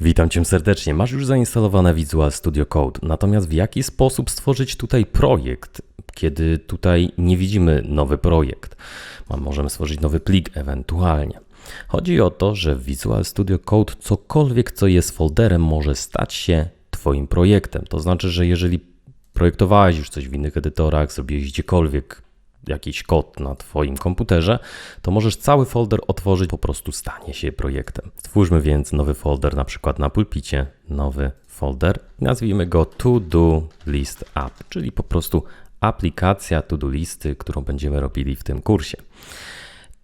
Witam Cię serdecznie. Masz już zainstalowane Visual Studio Code, natomiast w jaki sposób stworzyć tutaj projekt, kiedy tutaj nie widzimy nowy projekt? Możemy stworzyć nowy plik ewentualnie. Chodzi o to, że w Visual Studio Code cokolwiek, co jest folderem, może stać się Twoim projektem. To znaczy, że jeżeli projektowałeś już coś w innych edytorach, zrobiłeś gdziekolwiek jakiś kod na Twoim komputerze, to możesz cały folder otworzyć, po prostu stanie się projektem. Stwórzmy więc nowy folder, na przykład na pulpicie, nowy folder, nazwijmy go To Do List App, czyli po prostu aplikacja to do listy, którą będziemy robili w tym kursie.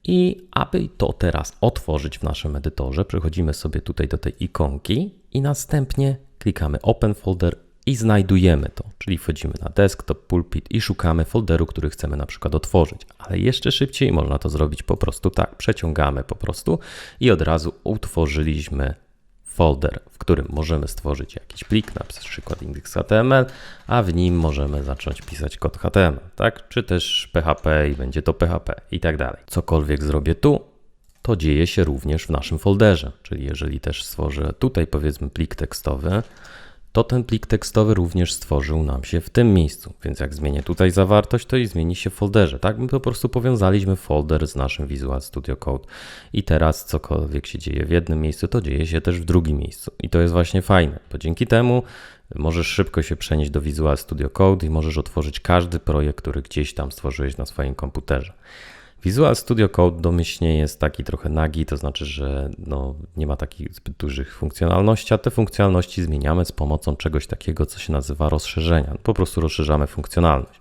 I aby to teraz otworzyć w naszym edytorze, przechodzimy sobie tutaj do tej ikonki i następnie klikamy Open Folder i znajdujemy to, czyli wchodzimy na desktop, pulpit i szukamy folderu, który chcemy na przykład otworzyć. Ale jeszcze szybciej można to zrobić po prostu tak, przeciągamy po prostu i od razu utworzyliśmy folder, w którym możemy stworzyć jakiś plik, na przykład index.html, a w nim możemy zacząć pisać kod HTML, tak? Czy też PHP i będzie to PHP i tak dalej. Cokolwiek zrobię tu, to dzieje się również w naszym folderze. Czyli jeżeli też stworzę tutaj powiedzmy plik tekstowy, to ten plik tekstowy również stworzył nam się w tym miejscu. Więc jak zmienię tutaj zawartość, to i zmieni się w folderze. Tak, my po prostu powiązaliśmy folder z naszym Visual Studio Code. I teraz cokolwiek się dzieje w jednym miejscu, to dzieje się też w drugim miejscu. I to jest właśnie fajne, bo dzięki temu możesz szybko się przenieść do Visual Studio Code i możesz otworzyć każdy projekt, który gdzieś tam stworzyłeś na swoim komputerze. Visual Studio Code domyślnie jest taki trochę nagi, to znaczy, że no, nie ma takich zbyt dużych funkcjonalności, a te funkcjonalności zmieniamy z pomocą czegoś takiego, co się nazywa rozszerzenia. Po prostu rozszerzamy funkcjonalność.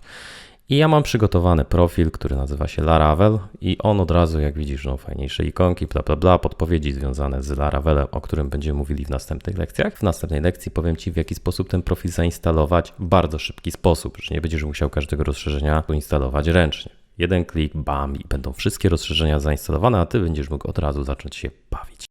I ja mam przygotowany profil, który nazywa się Laravel i on od razu, jak widzisz, no fajniejsze ikonki, bla bla bla, podpowiedzi związane z Laravelem, o którym będziemy mówili w następnych lekcjach. W następnej lekcji powiem Ci, w jaki sposób ten profil zainstalować w bardzo szybki sposób, że nie będziesz musiał każdego rozszerzenia instalować ręcznie. Jeden klik, bam, i będą wszystkie rozszerzenia zainstalowane, a Ty będziesz mógł od razu zacząć się